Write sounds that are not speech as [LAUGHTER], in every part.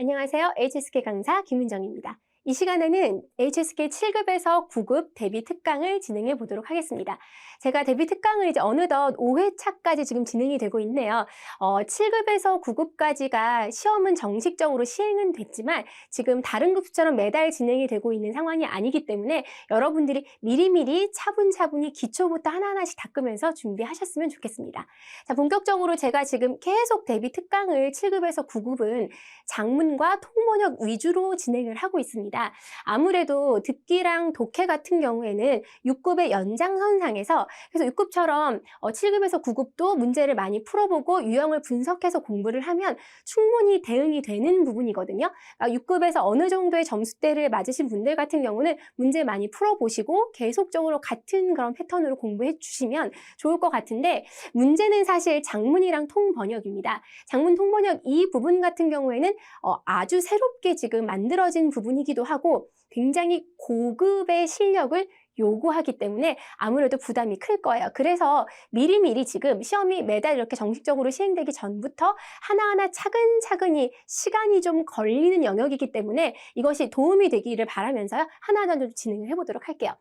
안녕하세요. HSK 강사 김은정입니다. 이 시간에는 HSK 7급에서 9급 대비 특강을 진행해 보도록 하겠습니다. 제가 대비 특강을 이제 어느덧 5회차까지 지금 진행이 되고 있네요. 어, 7급에서 9급까지가 시험은 정식적으로 시행은 됐지만 지금 다른 급수처럼 매달 진행이 되고 있는 상황이 아니기 때문에 여러분들이 미리미리 차분차분히 기초부터 하나하나씩 닦으면서 준비하셨으면 좋겠습니다. 자, 본격적으로 제가 지금 계속 대비 특강을 7급에서 9급은 장문과 통번역 위주로 진행을 하고 있습니다. 아무래도 듣기랑 독해 같은 경우에는 6급의 연장선상에서 그래서 6급처럼 7급에서 9급도 문제를 많이 풀어보고 유형을 분석해서 공부를 하면 충분히 대응이 되는 부분이거든요. 6급에서 어느 정도의 점수대를 맞으신 분들 같은 경우는 문제 많이 풀어보시고 계속적으로 같은 그런 패턴으로 공부해 주시면 좋을 것 같은데 문제는 사실 장문이랑 통번역입니다. 장문 통번역 이 부분 같은 경우에는 어, 아주 새롭게 지금 만들어진 부분이기도 하고 굉장히 고급의 실력을 요구하기 때문에 아무래도 부담이 클 거예요. 그래서 미리미리 지금 시험이 매달 이렇게 정식적으로 시행되기 전부터 하나하나 차근차근히 시간이 좀 걸리는 영역이기 때문에 이것이 도움이 되기를 바라면서요. 하나하나 좀 진행을 해보도록 할게요.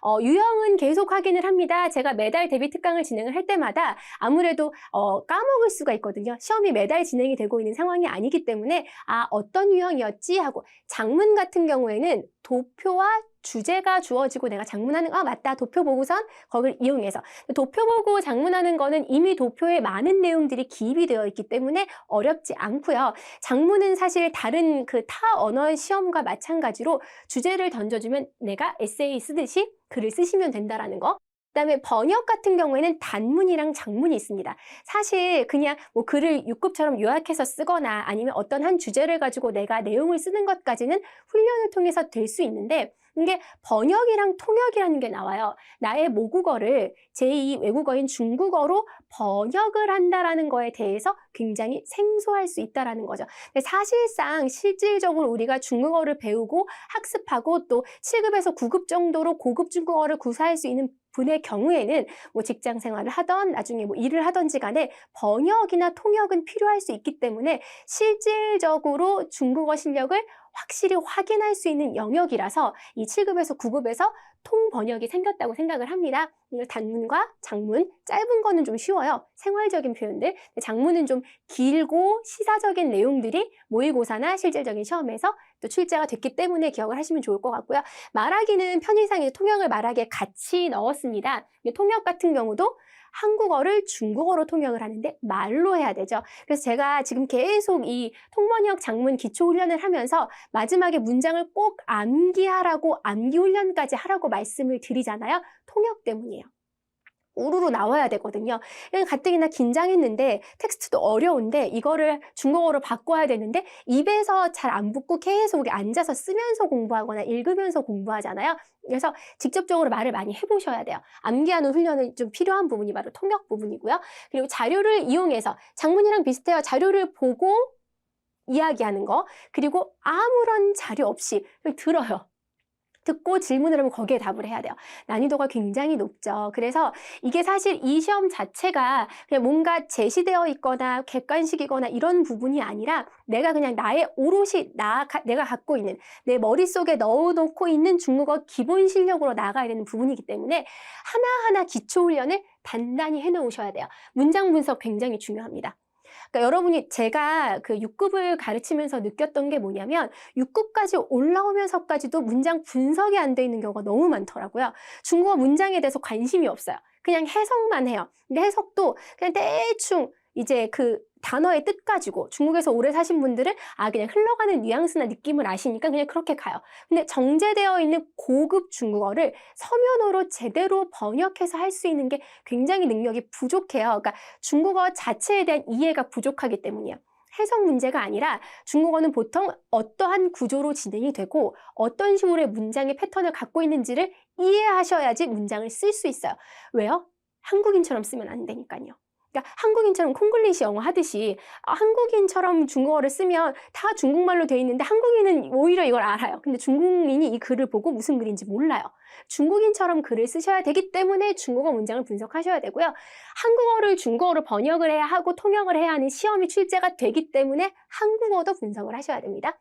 어, 유형은 계속 확인을 합니다. 제가 매달 대비 특강을 진행을 할 때마다 아무래도 어, 까먹을 수가 있거든요. 시험이 매달 진행이 되고 있는 상황이 아니기 때문에 아 어떤 유형이었지 하고 장문 같은 경우에는 도표와 주제가 주어지고 내가 장문하는 아 맞다 도표 보고선 거기를 이용해서 도표 보고 장문하는 거는 이미 도표에 많은 내용들이 기입이 되어 있기 때문에 어렵지 않고요. 장문은 사실 다른 그 타 언어의 시험과 마찬가지로 주제를 던져주면 내가 에세이 쓰듯이 글을 쓰시면 된다라는 거. 그다음에 번역 같은 경우에는 단문이랑 장문이 있습니다. 사실 그냥 뭐 글을 6급처럼 요약해서 쓰거나 아니면 어떤 한 주제를 가지고 내가 내용을 쓰는 것까지는 훈련을 통해서 될 수 있는데 이게 번역이랑 통역이라는 게 나와요. 나의 모국어를 제2 외국어인 중국어로 번역을 한다라는 거에 대해서 굉장히 생소할 수 있다라는 거죠. 사실상 실질적으로 우리가 중국어를 배우고 학습하고 또 7급에서 9급 정도로 고급 중국어를 구사할 수 있는 분의 경우에는 뭐 직장 생활을 하던 나중에 뭐 일을 하던지 간에 번역이나 통역은 필요할 수 있기 때문에 실질적으로 중국어 실력을 확실히 확인할 수 있는 영역이라서 이 7급에서 9급에서 통번역이 생겼다고 생각을 합니다. 단문과 장문, 짧은 거는 좀 쉬워요. 생활적인 표현들. 장문은 좀 길고 시사적인 내용들이 모의고사나 실질적인 시험에서 또 출제가 됐기 때문에 기억을 하시면 좋을 것 같고요. 말하기는 편의상에 통역을 말하기에 같이 넣었습니다. 통역 같은 경우도 한국어를 중국어로 통역을 하는데 말로 해야 되죠. 그래서 제가 지금 계속 이 통번역 장문 기초 훈련을 하면서 마지막에 문장을 꼭 암기하라고 암기 훈련까지 하라고 말씀을 드리잖아요. 통역 때문이에요. 우르르 나와야 되거든요. 가뜩이나 긴장했는데 텍스트도 어려운데 이거를 중국어로 바꿔야 되는데 입에서 잘 안 붙고 계속 앉아서 쓰면서 공부하거나 읽으면서 공부하잖아요. 그래서 직접적으로 말을 많이 해보셔야 돼요. 암기하는 훈련은 좀 필요한 부분이 바로 통역 부분이고요. 그리고 자료를 이용해서 장문이랑 비슷해요. 자료를 보고 이야기하는 거 그리고 아무런 자료 없이 들어요. 듣고 질문을 하면 거기에 답을 해야 돼요. 난이도가 굉장히 높죠. 그래서 이게 사실 이 시험 자체가 그냥 뭔가 제시되어 있거나 객관식이거나 이런 부분이 아니라 내가 그냥 나의 오롯이 나, 내가 갖고 있는 내 머릿속에 넣어놓고 있는 중국어 기본 실력으로 나가야 되는 부분이기 때문에 하나하나 기초 훈련을 단단히 해놓으셔야 돼요. 문장 분석 굉장히 중요합니다. 그러니까 여러분이 제가 그 6급을 가르치면서 느꼈던 게 뭐냐면 6급까지 올라오면서까지도 문장 분석이 안 돼 있는 경우가 너무 많더라고요. 중국어 문장에 대해서 관심이 없어요. 그냥 해석만 해요. 근데 해석도 그냥 대충 이제 그 단어의 뜻 가지고 중국에서 오래 사신 분들은 아 그냥 흘러가는 뉘앙스나 느낌을 아시니까 그냥 그렇게 가요. 근데 정제되어 있는 고급 중국어를 서면어로 제대로 번역해서 할 수 있는 게 굉장히 능력이 부족해요. 그러니까 중국어 자체에 대한 이해가 부족하기 때문이에요. 해석 문제가 아니라 중국어는 보통 어떠한 구조로 진행이 되고 어떤 식으로의 문장의 패턴을 갖고 있는지를 이해하셔야지 문장을 쓸 수 있어요. 왜요? 한국인처럼 쓰면 안 되니까요. 그러니까 한국인처럼 콩글리시 영어 하듯이 아, 한국인처럼 중국어를 쓰면 다 중국말로 돼 있는데 한국인은 오히려 이걸 알아요. 근데 중국인이 이 글을 보고 무슨 글인지 몰라요. 중국인처럼 글을 쓰셔야 되기 때문에 중국어 문장을 분석하셔야 되고요. 한국어를 중국어로 번역을 해야 하고 통역을 해야 하는 시험이 출제가 되기 때문에 한국어도 분석을 하셔야 됩니다.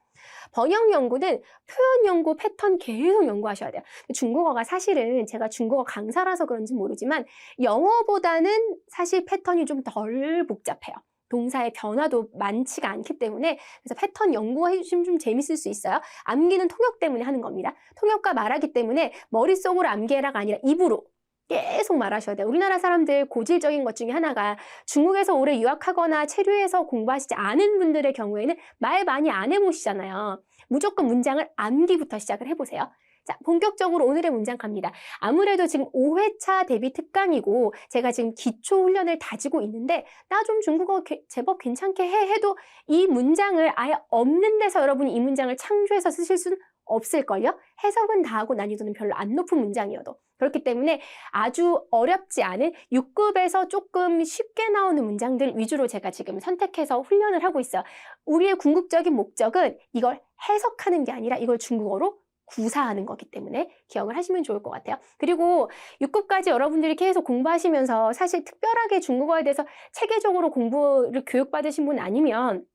번역 연구는 표현 연구, 패턴 계속 연구하셔야 돼요. 중국어가 사실은 제가 중국어 강사라서 그런지 모르지만 영어보다는 사실 패턴이 좀 덜 복잡해요. 동사의 변화도 많지가 않기 때문에 그래서 패턴 연구해 주시면 좀 재밌을 수 있어요. 암기는 통역 때문에 하는 겁니다. 통역과 말하기 때문에 머릿속으로 암기해라가 아니라 입으로 계속 말하셔야 돼요. 우리나라 사람들 고질적인 것 중에 하나가 중국에서 오래 유학하거나 체류해서 공부하시지 않은 분들의 경우에는 말 많이 안 해보시잖아요. 무조건 문장을 암기부터 시작을 해보세요. 자, 본격적으로 오늘의 문장 갑니다. 아무래도 지금 5회차 데뷔 특강이고 제가 지금 기초 훈련을 다지고 있는데 나 좀 중국어 게- 제법 괜찮게 해 해도 이 문장을 아예 없는 데서 여러분이 이 문장을 창조해서 쓰실 수는 없을걸요? 해석은 다 하고 난이도는 별로 안 높은 문장이어도. 그렇기 때문에 아주 어렵지 않은 6급에서 조금 쉽게 나오는 문장들 위주로 제가 지금 선택해서 훈련을 하고 있어요. 우리의 궁극적인 목적은 이걸 해석하는 게 아니라 이걸 중국어로 구사하는 거기 때문에 기억을 하시면 좋을 것 같아요. 그리고 6급까지 여러분들이 계속 공부하시면서 사실 특별하게 중국어에 대해서 체계적으로 공부를 교육받으신 분 아니면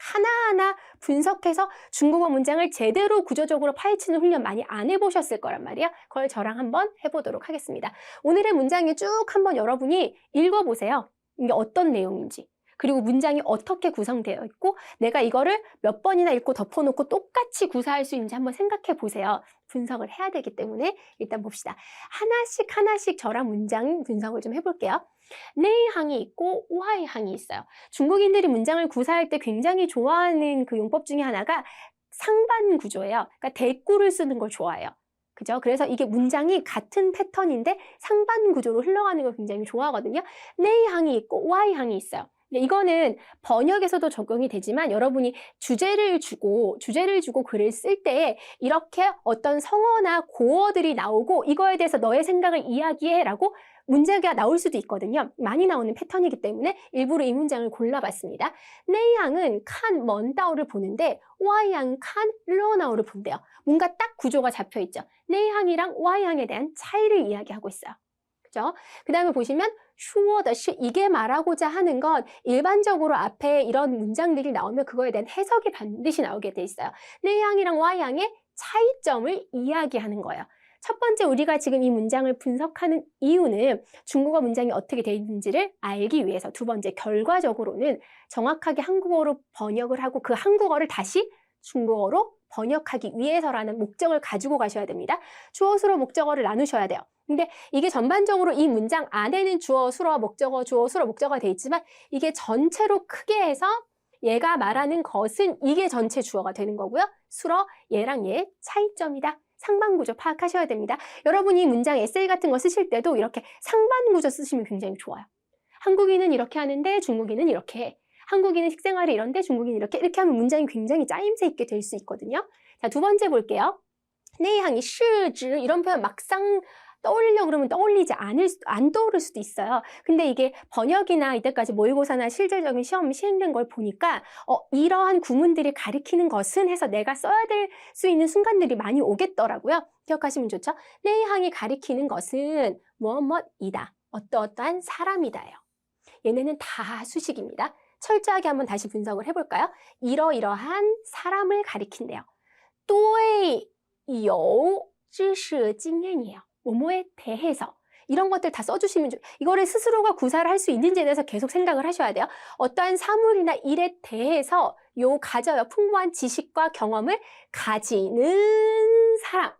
하나하나 분석해서 중국어 문장을 제대로 구조적으로 파헤치는 훈련 많이 안 해보셨을 거란 말이에요. 그걸 저랑 한번 해보도록 하겠습니다. 오늘의 문장에 쭉 한번 여러분이 읽어보세요. 이게 어떤 내용인지. 그리고 문장이 어떻게 구성되어 있고 내가 이거를 몇 번이나 읽고 덮어놓고 똑같이 구사할 수 있는지 한번 생각해 보세요. 분석을 해야 되기 때문에 일단 봅시다. 하나씩 하나씩 저랑 문장 분석을 좀 해볼게요. 네이항이 있고 오하이항이 있어요. 중국인들이 문장을 구사할 때 굉장히 좋아하는 그 용법 중에 하나가 상반 구조예요. 그러니까 대꾸를 쓰는 걸 좋아해요. 그죠? 그래서 이게 문장이 같은 패턴인데 상반 구조로 흘러가는 걸 굉장히 좋아하거든요. 네이항이 있고 오하이항이 있어요. 이거는 번역에서도 적용이 되지만 여러분이 주제를 주고 주제를 주고 글을 쓸 때 이렇게 어떤 성어나 고어들이 나오고 이거에 대해서 너의 생각을 이야기해라고 문제가 나올 수도 있거든요. 많이 나오는 패턴이기 때문에 일부러 이 문장을 골라봤습니다. 네이항은 칸 먼다오를 보는데 와이항은 칸 러나오를 본대요. 뭔가 딱 구조가 잡혀 있죠. 네이항이랑 와이항에 대한 차이를 이야기하고 있어요. 그죠? 그 다음에 보시면 슈어더 슈 이게 말하고자 하는 건 일반적으로 앞에 이런 문장들이 나오면 그거에 대한 해석이 반드시 나오게 돼 있어요. 네이항이랑 와이항의 차이점을 이야기하는 거예요. 첫 번째 우리가 지금 이 문장을 분석하는 이유는 중국어 문장이 어떻게 되어 있는지를 알기 위해서 두 번째 결과적으로는 정확하게 한국어로 번역을 하고 그 한국어를 다시 중국어로 번역하기 위해서라는 목적을 가지고 가셔야 됩니다. 주어, 수로, 목적어를 나누셔야 돼요. 근데 이게 전반적으로 이 문장 안에는 주어, 수로, 목적어, 주어, 수로, 목적어가 돼 있지만 이게 전체로 크게 해서 얘가 말하는 것은 이게 전체 주어가 되는 거고요. 수로 얘랑 얘의 차이점이다. 상반 구조 파악하셔야 됩니다. 여러분이 문장 에세이 같은 거 쓰실 때도 이렇게 상반 구조 쓰시면 굉장히 좋아요. 한국인은 이렇게 하는데 중국인은 이렇게 해. 한국인은 식생활이 이런데 중국인은 이렇게 이렇게 하면 문장이 굉장히 짜임새 있게 될 수 있거든요. 자, 두 번째 볼게요. 내향이 시즈 이런 표현 막상 떠올리려고 그러면 떠올리지 않을 수, 안 떠오를 수도 있어요. 근데 이게 번역이나 이때까지 모의고사나 실질적인 시험 시행된 걸 보니까 어, 이러한 구문들이 가리키는 것은 해서 내가 써야 될 수 있는 순간들이 많이 오겠더라고요. 기억하시면 좋죠? 내향이 가리키는 것은 뭐뭐이다. 어떠어떠한 사람이다요. 얘네는 다 수식입니다. 철저하게 한번 다시 분석을 해볼까요? 이러이러한 사람을 가리킨대요. 对有知识经验이에요. 뭐뭐에 대해서 이런 것들 다 써주시면 좋 이거를 스스로가 구사를 할 수 있는지에 대해서 계속 생각을 하셔야 돼요. 어떠한 사물이나 일에 대해서 요 가져요. 풍부한 지식과 경험을 가지는 사람.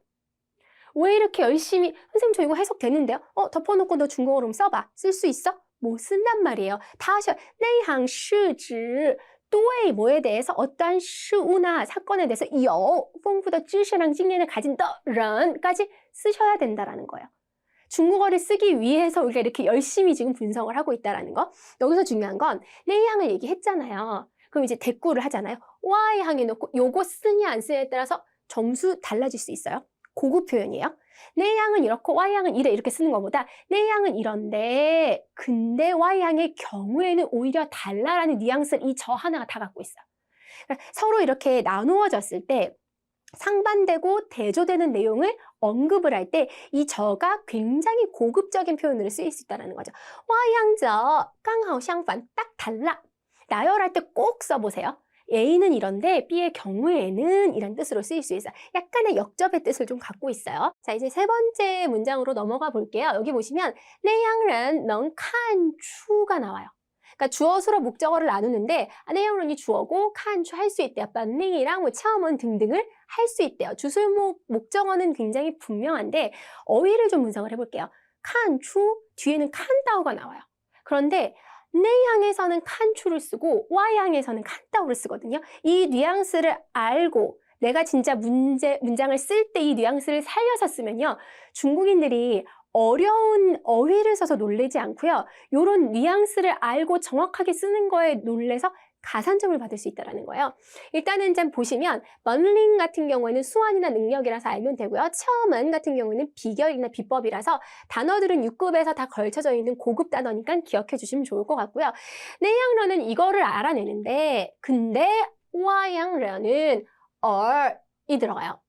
왜 이렇게 열심히 선생님 저 이거 해석되는데요? 어 덮어놓고 너 중국어로 좀 써봐. 쓸 수 있어? 못 쓴단 말이에요. 다 하셔. 내항 시즈 또의 뭐에 대해서 어떠한 슈우나 사건에 대해서 여, 어, 퐁푸더 쯔시랑 찡예는 가진다, 런까지 쓰셔야 된다라는 거예요. 중국어를 쓰기 위해서 우리가 이렇게 열심히 지금 분석을 하고 있다라는 거. 여기서 중요한 건 레이항을 얘기했잖아요. 그럼 이제 대꾸를 하잖아요. 와이 항에 놓고 요거 쓰냐 안 쓰냐에 따라서 점수 달라질 수 있어요. 고급 표현이에요. 내 양은 이렇고 y양은 이래 이렇게 쓰는 것보다 내 양은 이런데 근데 y양의 경우에는 오히려 달라라는 뉘앙스를 이 저 하나가 다 갖고 있어. 그러니까 서로 이렇게 나누어졌을 때 상반되고 대조되는 내용을 언급을 할 때 이 저가 굉장히 고급적인 표현으로 쓰일 수 있다는 거죠. 와양저 깡하오 샹반 딱 달라 나열할 때 꼭 써보세요. A는 이런데 B의 경우에는 이란 뜻으로 쓰일 수 있어요. 약간의 역접의 뜻을 좀 갖고 있어요. 자, 이제 세 번째 문장으로 넘어가 볼게요. 여기 보시면 내향은 넌칸 추가 나와요. 그러니까 주어, 수로, 목적어를 나누는데 아, 내양은 이 주어고 칸 추 할 수 있대요. 반닝이랑 뭐 체험은 등등을 할 수 있대요. 주술목 목적어는 굉장히 분명한데 어휘를 좀 분석을 해볼게요. 칸 추 뒤에는 칸다오가 나와요. 그런데 내향에서는 칸추를 쓰고 와향에서는 칸다오를 쓰거든요. 이 뉘앙스를 알고 내가 진짜 문제, 문장을 쓸 때 이 뉘앙스를 살려서 쓰면요. 중국인들이 어려운 어휘를 써서 놀래지 않고요. 이런 뉘앙스를 알고 정확하게 쓰는 거에 놀래서 가산점을 받을 수 있다는 거예요. 일단은 좀 보시면 먼링 같은 경우에는 수완이나 능력이라서 알면 되고요. 처음은 같은 경우에는 비결이나 비법이라서 단어들은 6급에서 다 걸쳐져 있는 고급 단어니까 기억해 주시면 좋을 것 같고요. 내양러는 이거를 알아내는데 근데 와양러는 얼이 들어가요.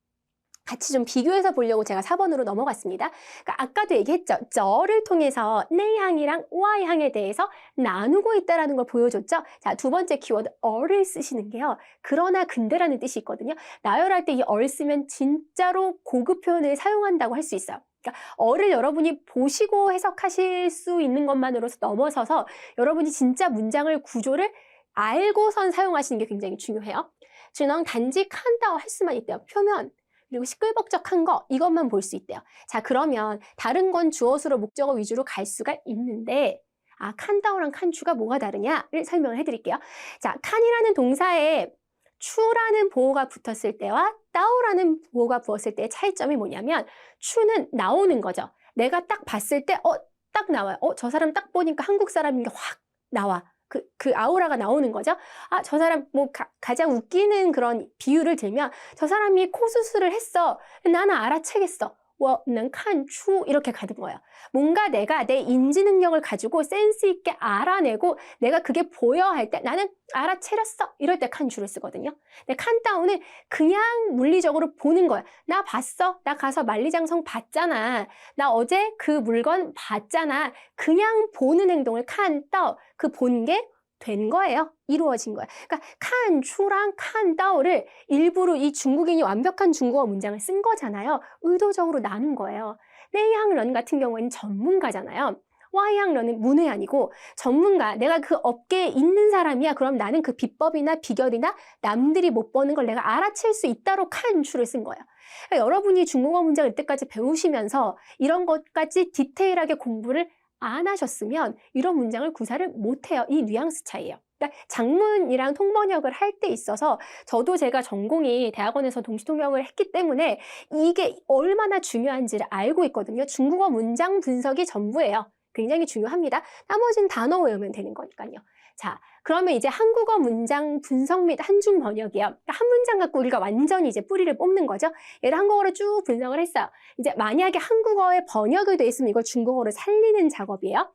같이 좀 비교해서 보려고 제가 4번으로 넘어갔습니다. 그러니까 아까도 얘기했죠. 저를 통해서 내 향이랑 와향에 대해서 나누고 있다는 걸 보여줬죠. 자, 두 번째 키워드 얼을 쓰시는 게요. 그러나 근데라는 뜻이 있거든요. 나열할 때 이 얼 쓰면 진짜로 고급 표현을 사용한다고 할 수 있어요. 그러니까 얼을 여러분이 보시고 해석하실 수 있는 것만으로서 넘어서서 여러분이 진짜 문장을 구조를 알고선 사용하시는 게 굉장히 중요해요. 진앙 단지 칸다오 할 수만 있대요. 표면. 그리고 시끌벅적한 거 이것만 볼 수 있대요. 자 그러면 다른 건 주어수로 목적어 위주로 갈 수가 있는데 아 칸다오랑 칸추가 뭐가 다르냐를 설명을 해드릴게요. 자 칸이라는 동사에 추라는 보호가 붙었을 때와 따오라는 보호가 붙었을 때의 차이점이 뭐냐면 추는 나오는 거죠. 내가 딱 봤을 때 어 딱 나와요. 어 저 사람 딱 보니까 한국 사람인 게 확 나와. 그, 그 아우라가 나오는 거죠. 아, 저 사람, 뭐, 가, 장 웃기는 그런 비유를 들면, 저 사람이 코 수술을 했어. 나는 알아채겠어. 我能看出 이렇게 가는 거예요. 뭔가 내가 내 인지 능력을 가지고 센스 있게 알아내고 내가 그게 보여 할 때 나는 알아채렸어 이럴 때 칸주를 쓰거든요. 근데 칸다운은 그냥 물리적으로 보는 거야. 나 봤어. 나 가서 만리장성 봤잖아. 나 어제 그 물건 봤잖아. 그냥 보는 행동을 칸다운 그본 게 된 거예요. 이루어진 거예요. 그러니까 칸, 추랑 칸, 다오를 일부러 이 중국인이 완벽한 중국어 문장을 쓴 거잖아요. 의도적으로 나눈 거예요. 내이항런 같은 경우에는 전문가잖아요. 와이항런은 문외아니고 전문가, 내가 그 업계에 있는 사람이야. 그럼 나는 그 비법이나 비결이나 남들이 못 보는 걸 내가 알아챌 수 있다로 칸, 추를 쓴 거예요. 그러니까 여러분이 중국어 문장을 이때까지 배우시면서 이런 것까지 디테일하게 공부를 안 하셨으면 이런 문장을 구사를 못해요. 이 뉘앙스 차이예요. 그러니까 장문이랑 통번역을 할 때 있어서 저도 제가 전공이 대학원에서 동시통역을 했기 때문에 이게 얼마나 중요한지를 알고 있거든요. 중국어 문장 분석이 전부예요. 굉장히 중요합니다. 나머지는 단어 외우면 되는 거니까요. 자, 그러면 이제 한국어 문장 분석 및 한중 번역이요. 그러니까 한 문장 갖고 우리가 완전히 이제 뿌리를 뽑는 거죠. 얘를 한국어로 쭉 분석을 했어요. 이제 만약에 한국어에 번역이 돼 있으면 이걸 중국어로 살리는 작업이에요.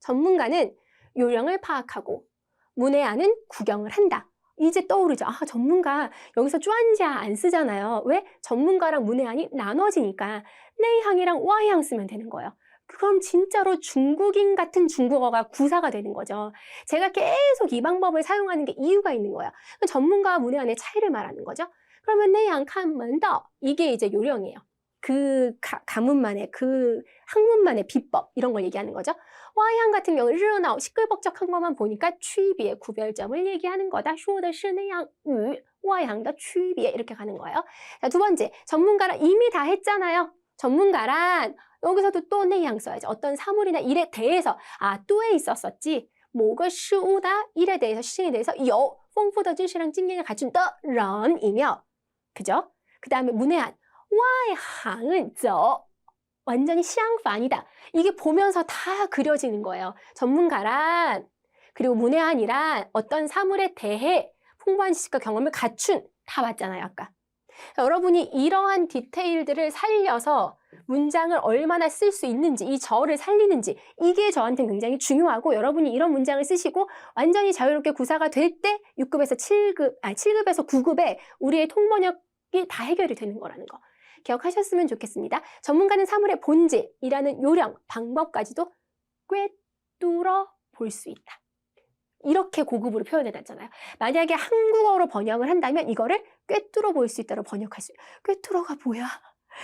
전문가는 요령을 파악하고 문외한은 구경을 한다. 이제 떠오르죠. 아, 전문가 여기서 쭈안지아 안 쓰잖아요. 왜? 전문가랑 문외한이 나눠지니까 네이항이랑 와이항 쓰면 되는 거예요. 그럼 진짜로 중국인 같은 중국어가 구사가 되는 거죠. 제가 계속 이 방법을 사용하는 게 이유가 있는 거야. 그 전문가와 문외한의 차이를 말하는 거죠. 그러면 내양칸문더 이게 이제 요령이에요. 그 가, 가문만의 그 학문만의 비법 이런 걸 얘기하는 거죠. 와향 같은 경우 일어나 시끌벅적한 것만 보니까 취비의 구별점을 얘기하는 거다. 쇼더 시내양 우 와양더 취비에 이렇게 가는 거예요. 자, 두 번째 전문가라 이미 다 했잖아요. 전문가란 여기서도 또내양 써야지. 어떤 사물이나 일에 대해서 아 또에 있었었지. 뭐가 쉬우다 일에 대해서 시에 대해서 여 풍부더 진시랑 찡갱을 갖춘 더 런이며 그죠? 그 다음에 문외한 와의 항은 저 완전히 시향판이다. 이게 보면서 다 그려지는 거예요. 전문가란 그리고 문외한이란 어떤 사물에 대해 풍부한 지식과 경험을 갖춘 다 봤잖아요 아까. 여러분이 이러한 디테일들을 살려서 문장을 얼마나 쓸 수 있는지, 이 저를 살리는지, 이게 저한테는 굉장히 중요하고 여러분이 이런 문장을 쓰시고 완전히 자유롭게 구사가 될 때 6급에서 7급, 아, 7급에서 9급에 우리의 통번역이 다 해결이 되는 거라는 거. 기억하셨으면 좋겠습니다. 전문가는 사물의 본질이라는 요령, 방법까지도 꿰 뚫어 볼 수 있다. 이렇게 고급으로 표현해놨잖아요. 만약에 한국어로 번역을 한다면 이거를 꿰뚫어 볼수 있다로 번역할 수 있어요. 꿰뚫어가 뭐야?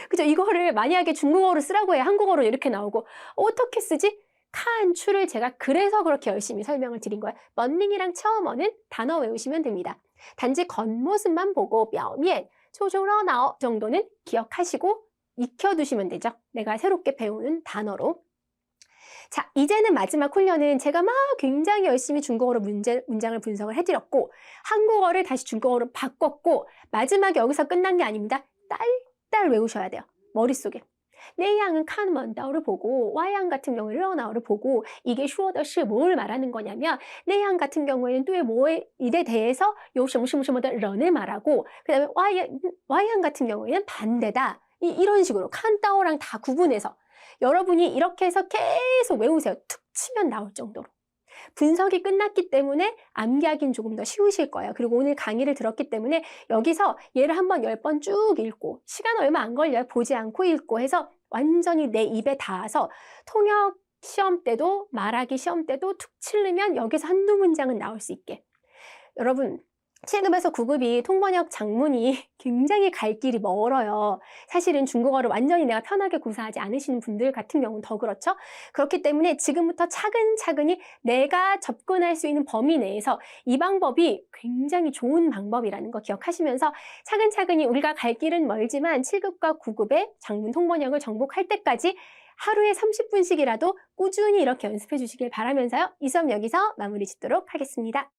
그죠? 이거를 만약에 중국어로 쓰라고 해 한국어로 이렇게 나오고 어떻게 쓰지? 칸 추를 제가 그래서 그렇게 열심히 설명을 드린 거예요. 먼링이랑 처음어는 단어 외우시면 됩니다. 단지 겉모습만 보고 뼈면 초조러 나어 정도는 기억하시고 익혀두시면 되죠. 내가 새롭게 배우는 단어로. 자, 이제는 마지막 훈련은 제가 막 굉장히 열심히 중국어로 문제, 문장을 분석을 해드렸고 한국어를 다시 중국어로 바꿨고 마지막에 여기서 끝난 게 아닙니다. 딸딸 외우셔야 돼요. 머릿속에. 내양은 칸먼다오를 보고 와양 같은 경우는 르어나오를 보고 이게 슈어더시 뭘 말하는 거냐면 내양 같은 경우에는 또의 뭐에 일에 대해서 요시무시무시무다 런을 말하고 그 다음에 와양, 와양 같은 경우에는 반대다 이, 이런 식으로 칸따오랑 다 구분해서 여러분이 이렇게 해서 계속 외우세요 툭 치면 나올 정도로 분석이 끝났기 때문에 암기하기는 조금 더 쉬우실 거예요. 그리고 오늘 강의를 들었기 때문에 여기서 얘를 한번 열 번 쭉 읽고 시간 얼마 안 걸려요. 보지 않고 읽고 해서 완전히 내 입에 닿아서 통역 시험 때도 말하기 시험 때도 툭 치르면 여기서 한두 문장은 나올 수 있게. 여러분 7급에서 9급이 통번역 장문이 [LAUGHS] 굉장히 갈 길이 멀어요. 사실은 중국어를 완전히 내가 편하게 구사하지 않으시는 분들 같은 경우는 더 그렇죠. 그렇기 때문에 지금부터 차근차근히 내가 접근할 수 있는 범위 내에서 이 방법이 굉장히 좋은 방법이라는 거 기억하시면서 차근차근히 우리가 갈 길은 멀지만 7급과 9급의 장문 통번역을 정복할 때까지 하루에 30분씩이라도 꾸준히 이렇게 연습해 주시길 바라면서요. 이 수업 여기서 마무리 짓도록 하겠습니다.